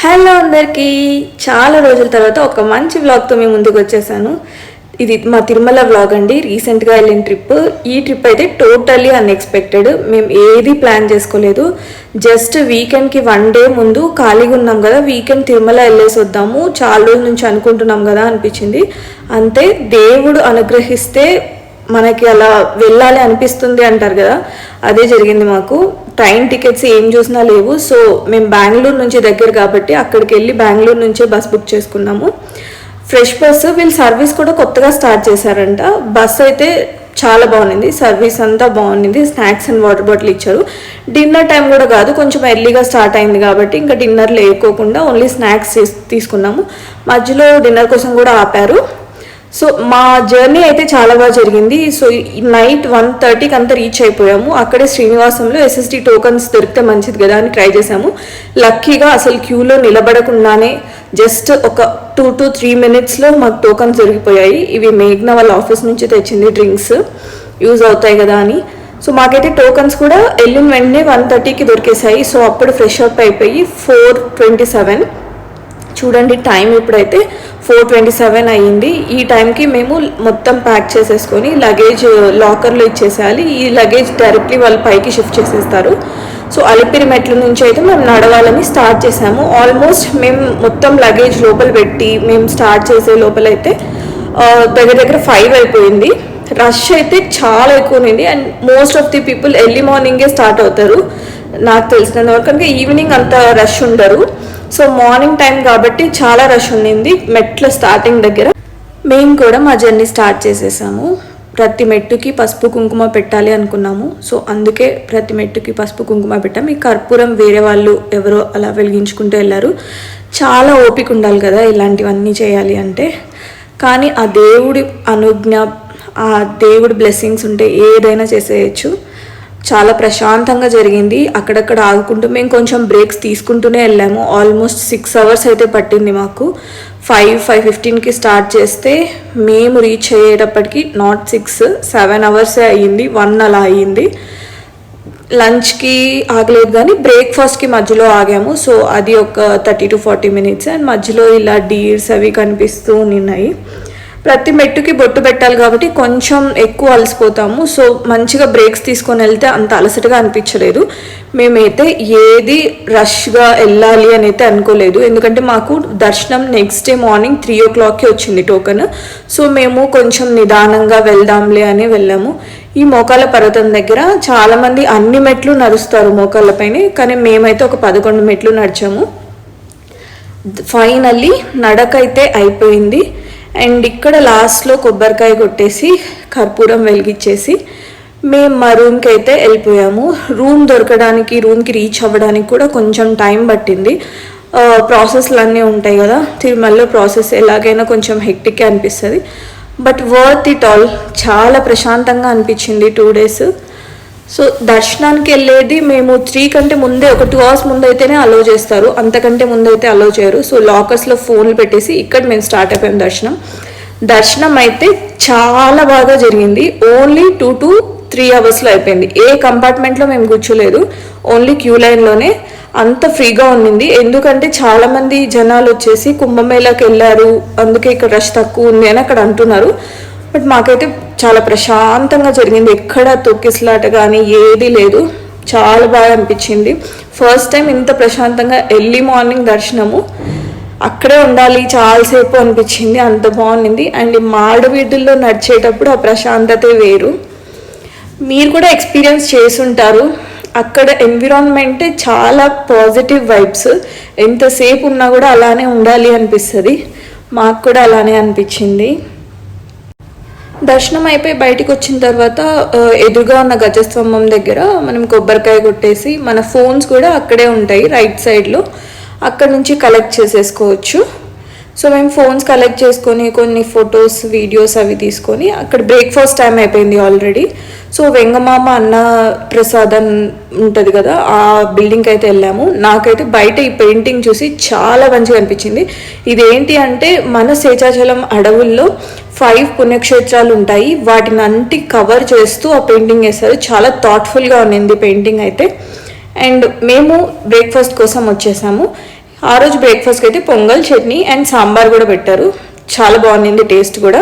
Hello అందరికీ. చాలా రోజుల తర్వాత ఒక మంచి వ్లాగ్తో మేము ముందుకు వచ్చేసాను. ఇది మా తిరుమల వ్లాగ్ అండి. రీసెంట్గా వెళ్ళిన ట్రిప్ ఈ ట్రిప్ అయితే టోటల్లీ అన్ఎక్స్పెక్టెడ్ మేము ఏది ప్లాన్ చేసుకోలేదు. జస్ట్ వీకెండ్కి వన్ డే ముందు ఖాళీగా ఉన్నాం కదా వీకెండ్ తిరుమల వెళ్ళేసి వద్దాము. చాలా రోజుల నుంచి అనుకుంటున్నాం కదా అనిపించింది. అంతే దేవుడు అనుగ్రహిస్తే మనకి అలా వెళ్ళాలి అనిపిస్తుంది అంటారు కదా అదే జరిగింది మాకు. ట్రైన్ టికెట్స్ ఏం చూసినా లేవు. సో మేము బెంగళూరు నుంచి దగ్గర కాబట్టి అక్కడికి వెళ్ళి బెంగళూరు నుంచే బస్ బుక్ చేసుకున్నాము. ఫ్రెష్ బస్ వీళ్ళు సర్వీస్ కూడా కొత్తగా స్టార్ట్ చేశారంట. బస్ అయితే చాలా బాగుంది. సర్వీస్ అంతా బాగుంది. స్నాక్స్ అండ్ వాటర్ బాటిల్ ఇచ్చారు. డిన్నర్ టైం కూడా కాదు కొంచెం ఎర్లీగా స్టార్ట్ అయింది కాబట్టి ఇంకా డిన్నర్ లేకోకుండా ఓన్లీ స్నాక్స్ తీసుకున్నాము. మధ్యలో డిన్నర్ కోసం కూడా ఆపారు. సో మా జర్నీ అయితే చాలా బాగా జరిగింది. సో నైట్ వన్ థర్టీకి అంతా రీచ్ అయిపోయాము. అక్కడే శ్రీనివాసంలో ఎస్ఎస్డి టోకన్స్ దొరికితే మంచిది కదా అని ట్రై చేసాము లక్కీగా అసలు క్యూలో నిలబడకుండానే జస్ట్ ఒక టూ టు త్రీ మినిట్స్లో మాకు టోకన్స్ దొరికిపోయాయి. ఇవి మేఘ్న వాళ్ళ ఆఫీస్ నుంచి తెచ్చింది డ్రింక్స్. యూజ్ అవుతాయి కదా అని. సో మాకైతే టోకన్స్ కూడా వెళ్ళిన వెంటనే వన్ థర్టీకి దొరికేసాయి సో అప్పుడు ఫ్రెష్ అప్ అయిపోయి ఫోర్ ట్వంటీ సెవెన్ చూడండి టైం ఇప్పుడైతే ఫోర్ ట్వంటీ సెవెన్ అయ్యింది. ఈ టైంకి మేము మొత్తం ప్యాక్ చేసేసుకొని లగేజ్ uh, లాకర్లో ఇచ్చేసేయాలి. ఈ లగేజ్ డైరెక్ట్లీ వాళ్ళు పైకి షిఫ్ట్ చేసేస్తారు. సో అలిపిరి మెట్ల నుంచి అయితే మేము నడవాలని స్టార్ట్ చేసాము. ఆల్మోస్ట్ మేము మొత్తం లగేజ్ లోపల పెట్టి మేము స్టార్ట్ చేసే లోపలైతే uh, దగ్గర దగ్గర ఫైవ్ అయిపోయింది. రష్ అయితే చాలా ఎక్కువ ఉంది and most of the people early మార్నింగే స్టార్ట్ అవుతారు. నాకు తెలిసినంత వరకు కనుక ఈవినింగ్ అంత రష్ ఉండరు. సో మార్నింగ్ టైం కాబట్టి చాలా రష్ ఉండింది. మెట్ల స్టార్టింగ్ దగ్గర. మేము కూడా మా జర్నీ స్టార్ట్ చేసేసాము. ప్రతి మెట్టుకి పసుపు కుంకుమ పెట్టాలి అనుకున్నాము. సో అందుకే ప్రతి మెట్టుకి పసుపు కుంకుమ పెట్టాం. ఈ కర్పూరం వేరే వాళ్ళు ఎవరో అలా వెలిగించుకుంటూ వెళ్ళారు. చాలా ఓపిక ఉండాలి కదా ఇలాంటివన్నీ చేయాలి అంటే. కానీ ఆ దేవుడి అనుజ్ఞ ఆ దేవుడి బ్లెస్సింగ్స్ ఉంటే ఏదైనా చేసేయచ్చు. చాలా ప్రశాంతంగా జరిగింది. అక్కడక్కడ ఆగుకుంటూ మేము కొంచెం బ్రేక్స్ తీసుకుంటూనే వెళ్ళాము. ఆల్మోస్ట్ సిక్స్ అవర్స్ అయితే పట్టింది మాకు. ఫైవ్ ఫైవ్ ఫిఫ్టీన్కి స్టార్ట్ చేస్తే మేము రీచ్ అయ్యేటప్పటికి నాట్ సిక్స్ సెవెన్ అవర్సే అయ్యింది. వన్ అలా అయ్యింది. లంచ్కి ఆగలేదు కానీ బ్రేక్ఫాస్ట్కి మధ్యలో ఆగాము. సో అది ఒక thirty to forty minutes and మధ్యలో ఇలా డీర్స్ అవి కనిపిస్తూ ఉన్నాయి. ప్రతి మెట్టుకి బొట్టు పెట్టాలి కాబట్టి కొంచెం ఎక్కువ అలసిపోతాము. సో మంచిగా బ్రేక్స్ తీసుకొని వెళ్తే అంత అలసటగా అనిపించలేదు. మేమైతే ఏది రష్గా వెళ్ళాలి అని అయితే అనుకోలేదు. ఎందుకంటే మాకు దర్శనం నెక్స్ట్ డే మార్నింగ్ త్రీ ఓ క్లాక్కి వచ్చింది టోకెన్ సో మేము కొంచెం నిదానంగా వెళ్దాంలే అని వెళ్ళాము. ఈ మోకాల పర్వతం దగ్గర చాలామంది అన్ని మెట్లు నడుస్తారు మోకాళ్ళపైనే కానీ మేమైతే ఒక పదకొండు మెట్లు నడిచాము. ఫైనల్లీ నడకైతే అయిపోయింది. అండ్ ఇక్కడ లాస్ట్లో కొబ్బరికాయ కొట్టేసి కర్పూరం వెలిగించేసి మేము మా రూమ్కి అయితే వెళ్ళిపోయాము. రూమ్ దొరకడానికి రూమ్కి రీచ్ అవ్వడానికి కూడా కొంచెం టైం పట్టింది. ప్రాసెస్లు అన్నీ ఉంటాయి కదా తిరుమలలో ప్రాసెస్ ఎలాగైనా కొంచెం హెక్టిక్గా అనిపిస్తుంది. బట్ వర్త్ ఇట్ ఆల్ చాలా ప్రశాంతంగా అనిపించింది టూ డేస్. సో దర్శనానికి వెళ్ళేది మేము త్రీ కంటే ముందే ఒక టూ అవర్స్ ముందు అయితేనే అలో చేస్తారు. అంతకంటే ముందైతే అలో చేయరు. సో లాకర్స్లో ఫోన్లు పెట్టేసి ఇక్కడ మేము స్టార్ట్ అయిపోయాం దర్శనం. దర్శనం అయితే చాలా బాగా జరిగింది. ఓన్లీ టూ టు త్రీ అవర్స్లో అయిపోయింది. ఏ కంపార్ట్మెంట్లో మేము కూర్చోలేదు. ఓన్లీ క్యూ లైన్లోనే అంత ఫ్రీగా ఉండింది. ఎందుకంటే చాలామంది జనాలు వచ్చేసి కుంభమేళాకి వెళ్ళారు. అందుకే ఇక్కడ రష్ తక్కువ ఉంది అని అక్కడ అంటున్నారు. బట్ మాకైతే చాలా ప్రశాంతంగా జరిగింది. ఎక్కడ తొక్కిసలాట కానీ ఏది లేదు. చాలా బాగా అనిపించింది. ఫస్ట్ టైం ఇంత ప్రశాంతంగా ఎర్లీ మార్నింగ్ దర్శనము. అక్కడే ఉండాలి చాలాసేపు అనిపించింది అంత బాగుంది అండ్ మాడు వీధుల్లో నడిచేటప్పుడు ఆ ప్రశాంతతే వేరు. మీరు కూడా ఎక్స్పీరియన్స్ చేసుంటారు అక్కడ ఎన్విరాన్మెంటే చాలా పాజిటివ్ వైబ్స్ ఎంతసేపు ఉన్నా కూడా అలానే ఉండాలి అనిపిస్తుంది. మాకు కూడా అలానే అనిపించింది. దర్శనం అయిపోయి బయటికి వచ్చిన తర్వాత ఎదురుగా ఉన్న గజస్తంభం దగ్గర మనం కొబ్బరికాయ కొట్టేసి మన ఫోన్స్ కూడా అక్కడే ఉంటాయి రైట్ సైడ్లో. అక్కడ నుంచి కలెక్ట్ చేసేసుకోవచ్చు. సో మేము ఫోన్స్ కలెక్ట్ చేసుకొని కొన్ని ఫొటోస్ వీడియోస్ అవి తీసుకొని అక్కడ బ్రేక్ఫాస్ట్ టైం అయిపోయింది ఆల్రెడీ. సో వెంగమామ అన్న ప్రసాదం ఉంటుంది కదా ఆ బిల్డింగ్కి అయితే వెళ్ళాము. నాకైతే బయట ఈ పెయింటింగ్ చూసి చాలా మంచిగా అనిపించింది. ఇదేంటి అంటే మన శేషాచలం అడవుల్లో ఫైవ్ పుణ్యక్షేత్రాలు ఉంటాయి. వాటిని అంటి కవర్ చేస్తూ ఆ పెయింటింగ్ వేస్తారు చాలా థాట్ఫుల్గా ఉన్నింది పెయింటింగ్ అయితే. అండ్ మేము బ్రేక్ఫాస్ట్ కోసం వచ్చేసాము. ఆ రోజు బ్రేక్ఫాస్ట్కి అయితే పొంగల్ చట్నీ అండ్ సాంబార్ కూడా పెట్టారు. చాలా బాగుంది టేస్ట్ కూడా.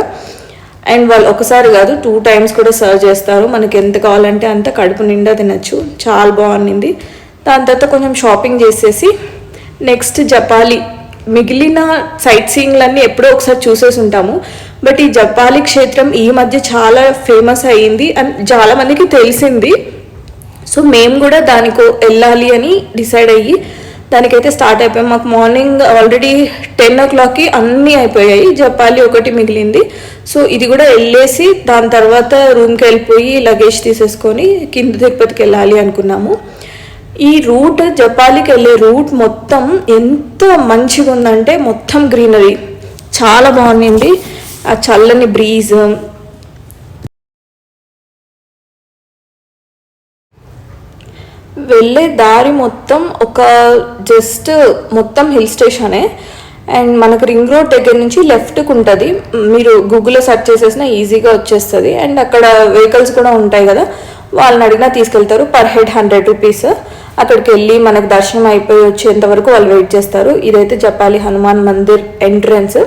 అండ్ వాళ్ళు ఒకసారి కాదు టూ టైమ్స్ కూడా సర్వ్ చేస్తారు. మనకి ఎంత కావాలంటే అంత కడుపు నిండా తినచ్చు. చాలా బాగుంది దాని తర్వాత కొంచెం షాపింగ్ చేసేసి నెక్స్ట్ జపాలి. మిగిలిన సైట్ సీయింగ్లన్నీ ఎప్పుడో ఒకసారి చూసేసి ఉంటాము. బట్ ఈ జపాలి క్షేత్రం ఈ మధ్య చాలా ఫేమస్ అయ్యింది. అండ్ చాలా మందికి తెలిసింది. సో మేము కూడా దానికో వెళ్ళాలి అని డిసైడ్ అయ్యి దానికైతే స్టార్ట్ అయిపోయాం మాకు మార్నింగ్ ఆల్రెడీ టెన్ ఓ క్లాక్కి అన్నీ అయిపోయాయి. జపాలి ఒకటి మిగిలింది. సో ఇది కూడా వెళ్ళేసి దాని తర్వాత రూమ్కి వెళ్ళిపోయి లగేజ్ తీసేసుకొని కింద తిరుపతికి వెళ్ళాలి అనుకున్నాము. ఈ రూట్ జపాలికి వెళ్ళే రూట్ మొత్తం ఎంత మంచిగా ఉందంటే మొత్తం గ్రీనరీ. చాలా బాగుంది ఆ చల్లని బ్రీజ్ వెళ్ళే దారి మొత్తం ఒక జస్ట్ మొత్తం హిల్ స్టేషనే. అండ్ మనకు రింగ్ రోడ్ దగ్గర నుంచి లెఫ్ట్కి ఉంటుంది. మీరు గూగుల్లో సెర్చ్ చేసేసిన ఈజీగా వచ్చేస్తుంది. అండ్ అక్కడ వెహికల్స్ కూడా ఉంటాయి కదా వాళ్ళని అడిగినా తీసుకెళ్తారు. Per head hundred rupees. అక్కడికి వెళ్ళి మనకు దర్శనం అయిపోయి వచ్చేంత వరకు వాళ్ళు వెయిట్ చేస్తారు. ఇదైతే చెప్పాలి హనుమాన్ మందిర్ ఎంట్రన్స్.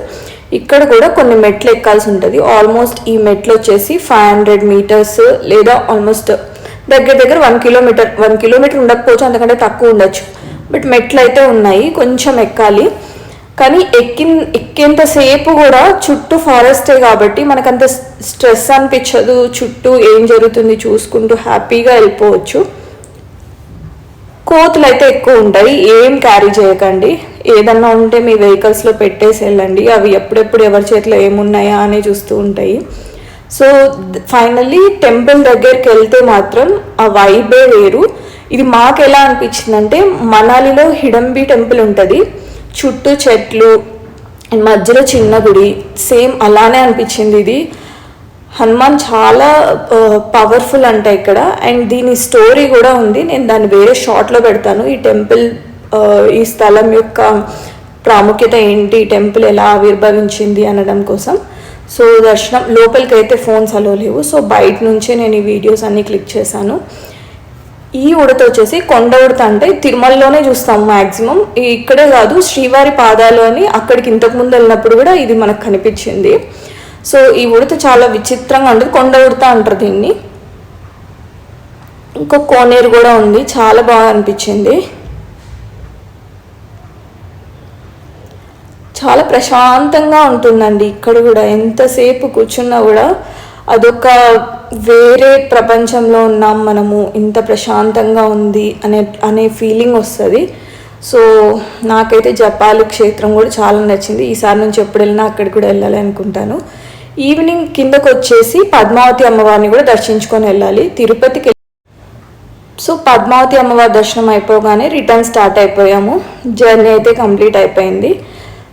ఇక్కడ కూడా కొన్ని మెట్లు ఎక్కాల్సి ఉంటుంది. ఆల్మోస్ట్ ఈ మెట్లు వచ్చేసి ఫైవ్ హండ్రెడ్ మీటర్స్ లేదా ఆల్మోస్ట్ దగ్గర దగ్గర వన్ కిలోమీటర్ వన్ కిలోమీటర్ ఉండకపోవచ్చు అంతకంటే తక్కువ ఉండొచ్చు. బట్ మెట్లు అయితే ఉన్నాయి కొంచెం ఎక్కాలి. కానీ ఎక్కిన ఎక్కేంతసేపు కూడా చుట్టూ ఫారెస్టే కాబట్టి మనకంత స్ట్రెస్ అనిపించదు. చుట్టూ ఏం జరుగుతుంది చూసుకుంటూ హ్యాపీగా వెళ్ళిపోవచ్చు. కోతులు అయితే ఎక్కువ ఉంటాయి ఏం క్యారీ చేయకండి. ఏదన్నా ఉంటే మీ వెహికల్స్లో పెట్టేసి వెళ్ళండి. అవి ఎప్పుడెప్పుడు ఎవరి చేతిలో ఏమున్నాయా అని చూస్తూ ఉంటాయి. సో ఫైనల్లీ టెంపుల్ దగ్గరికి వెళ్తే మాత్రం ఆ వైబే వేరు. ఇది మాకు ఎలా అనిపించిందంటే మనాలిలో హిడంబి టెంపుల్ ఉంటుంది. చుట్టూ చెట్లు మధ్యలో చిన్న గుడి సేమ్ అలానే అనిపించింది ఇది. హనుమాన్ చాలా పవర్ఫుల్ అంట ఇక్కడ. అండ్ దీని స్టోరీ కూడా ఉంది. నేను దాన్ని వేరే షార్ట్లో పెడతాను. ఈ టెంపుల్ ఈ స్థలం యొక్క ప్రాముఖ్యత ఏంటి? టెంపుల్ ఎలా ఆవిర్భవించింది అనడం కోసం. సో దర్శనం లోపలికి అయితే ఫోన్స్ అలో లేవు. సో బయట నుంచే నేను ఈ వీడియోస్ అన్నీ క్లిక్ చేశాను. ఈ ఉడత వచ్చేసి కొండ ఉడత అంటే తిరుమలలోనే చూస్తాం మ్యాక్సిమం ఇక్కడే కాదు శ్రీవారి పాదాలు అని అక్కడికి ఇంతకుముందు వెళ్ళినప్పుడు కూడా ఇది మనకు కనిపించింది. సో ఈ ఉడత చాలా విచిత్రంగా ఉంటుంది. కొండ ఉడత అంటారు దీన్ని. ఇంకో కోనేరు కూడా ఉంది. చాలా బాగా అనిపించింది. చాలా ప్రశాంతంగా ఉంటుందండి ఇక్కడ కూడా. ఎంతసేపు కూర్చున్నా కూడా అదొక వేరే ప్రపంచంలో ఉన్నాం మనము. ఇంత ప్రశాంతంగా ఉంది అనే అనే ఫీలింగ్ వస్తుంది. సో నాకైతే జపాలి క్షేత్రం కూడా చాలా నచ్చింది. ఈసారి నుంచి ఎప్పుడు వెళ్ళినా అక్కడికి కూడా వెళ్ళాలి అనుకుంటాను. ఈవినింగ్ కిందకు వచ్చేసి పద్మావతి అమ్మవారిని కూడా దర్శించుకొని వెళ్ళాలి. తిరుపతికి సో పద్మావతి అమ్మవారి దర్శనం అయిపోగానే రిటర్న్ స్టార్ట్ అయిపోయాము. జర్నీ అయితే కంప్లీట్ అయిపోయింది.